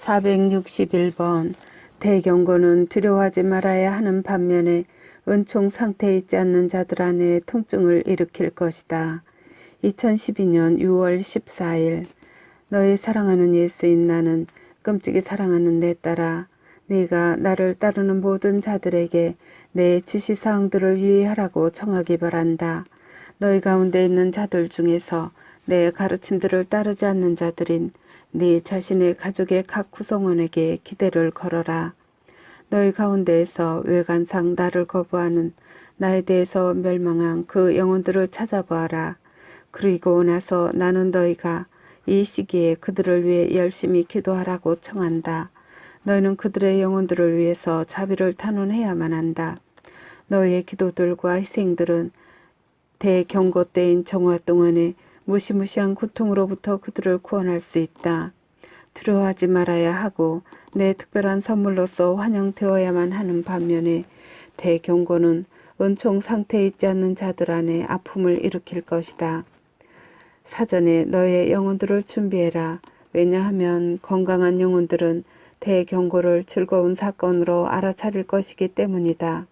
461번 대경고는 두려워하지 말아야 하는 반면에 은총 상태에 있지 않는 자들 안에 통증을 일으킬 것이다. 2012년 6월 14일 너의 사랑하는 예수인 나는 끔찍이 사랑하는 내 딸아 네가 나를 따르는 모든 자들에게 내 지시사항들을 유의하라고 청하기 바란다. 너희 가운데 있는 자들 중에서 내 가르침들을 따르지 않는 자들인 네 자신의 가족의 각 구성원에게 기대를 걸어라. 너희 가운데에서 외관상 나를 거부하는 나에 대해서 멸망한 그 영혼들을 찾아보아라. 그리고 나서 나는 너희가 이 시기에 그들을 위해 열심히 기도하라고 청한다. 너희는 그들의 영혼들을 위해서 자비를 탄원해야만 한다. 너희의 기도들과 희생들은 대경고 때인 정화 동안에 무시무시한 고통으로부터 그들을 구원할 수 있다. 두려워하지 말아야 하고 내 특별한 선물로서 환영되어야만 하는 반면에 대경고는 은총 상태에 있지 않는 자들 안에 아픔을 일으킬 것이다. 사전에 너의 영혼들을 준비해라. 왜냐하면 건강한 영혼들은 대경고를 즐거운 사건으로 알아차릴 것이기 때문이다.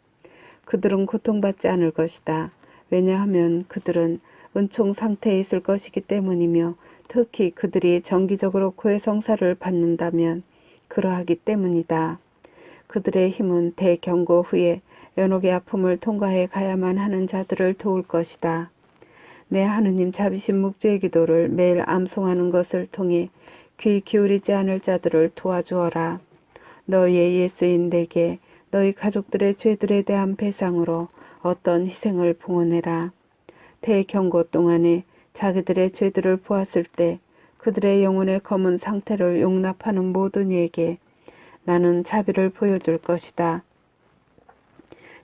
그들은 고통받지 않을 것이다. 왜냐하면 그들은 은총 상태에 있을 것이기 때문이며 특히 그들이 정기적으로 고해 성사를 받는다면 그러하기 때문이다. 그들의 힘은 대경고 후에 연옥의 아픔을 통과해 가야만 하는 자들을 도울 것이다. 내 하느님 자비신 묵주의 기도를 매일 암송하는 것을 통해 귀 기울이지 않을 자들을 도와주어라. 너희의 예수인 내게 너희 가족들의 죄들에 대한 배상으로 어떤 희생을 봉헌해라. 대경고 동안에 자기들의 죄들을 보았을 때 그들의 영혼의 검은 상태를 용납하는 모든 이에게 나는 자비를 보여줄 것이다.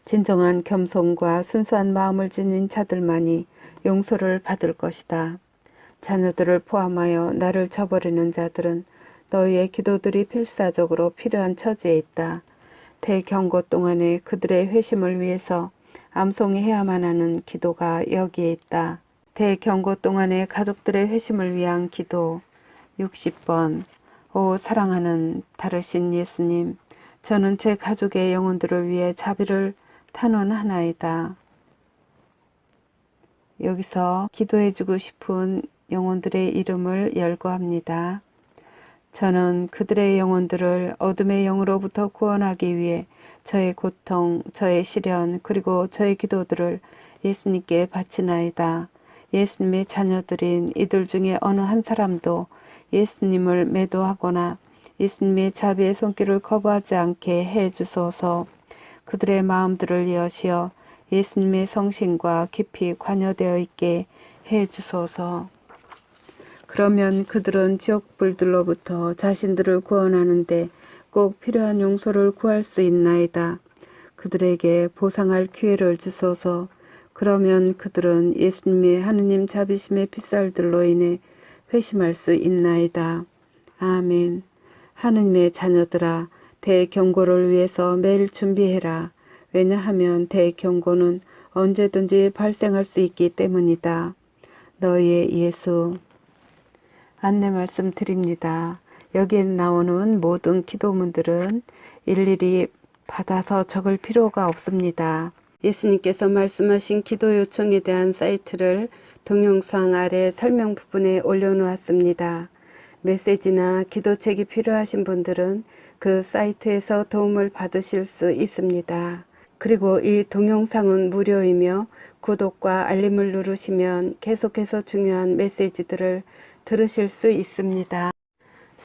진정한 겸손과 순수한 마음을 지닌 자들만이 용서를 받을 것이다. 자녀들을 포함하여 나를 저버리는 자들은 너희의 기도들이 필사적으로 필요한 처지에 있다. 대경고 동안에 그들의 회심을 위해서 암송해야만 하는 기도가 여기에 있다. 대경고 동안에 가족들의 회심을 위한 기도 60번 오 사랑하는 다르신 예수님 저는 제 가족의 영혼들을 위해 자비를 탄원하나이다. 여기서 기도해주고 싶은 영혼들의 이름을 열거합니다. 저는 그들의 영혼들을 어둠의 영으로부터 구원하기 위해 저의 고통, 저의 시련, 그리고 저의 기도들을 예수님께 바치나이다. 예수님의 자녀들인 이들 중에 어느 한 사람도 예수님을 매도하거나 예수님의 자비의 손길을 거부하지 않게 해 주소서. 그들의 마음들을 여시어 예수님의 성신과 깊이 관여되어 있게 해 주소서. 그러면 그들은 지옥불들로부터 자신들을 구원하는데 꼭 필요한 용서를 구할 수 있나이다. 그들에게 보상할 기회를 주소서. 그러면 그들은 예수님의 하느님 자비심의 핏살들로 인해 회심할 수 있나이다. 아멘. 하느님의 자녀들아, 대경고를 위해서 매일 준비해라. 왜냐하면 대경고는 언제든지 발생할 수 있기 때문이다. 너희의 예수. 안내 말씀 드립니다. 여기에 나오는 모든 기도문들은 일일이 받아서 적을 필요가 없습니다. 예수님께서 말씀하신 기도 요청에 대한 사이트를 동영상 아래 설명 부분에 올려놓았습니다. 메시지나 기도책이 필요하신 분들은 그 사이트에서 도움을 받으실 수 있습니다. 그리고 이 동영상은 무료이며 구독과 알림을 누르시면 계속해서 중요한 메시지들을 들으실 수 있습니다.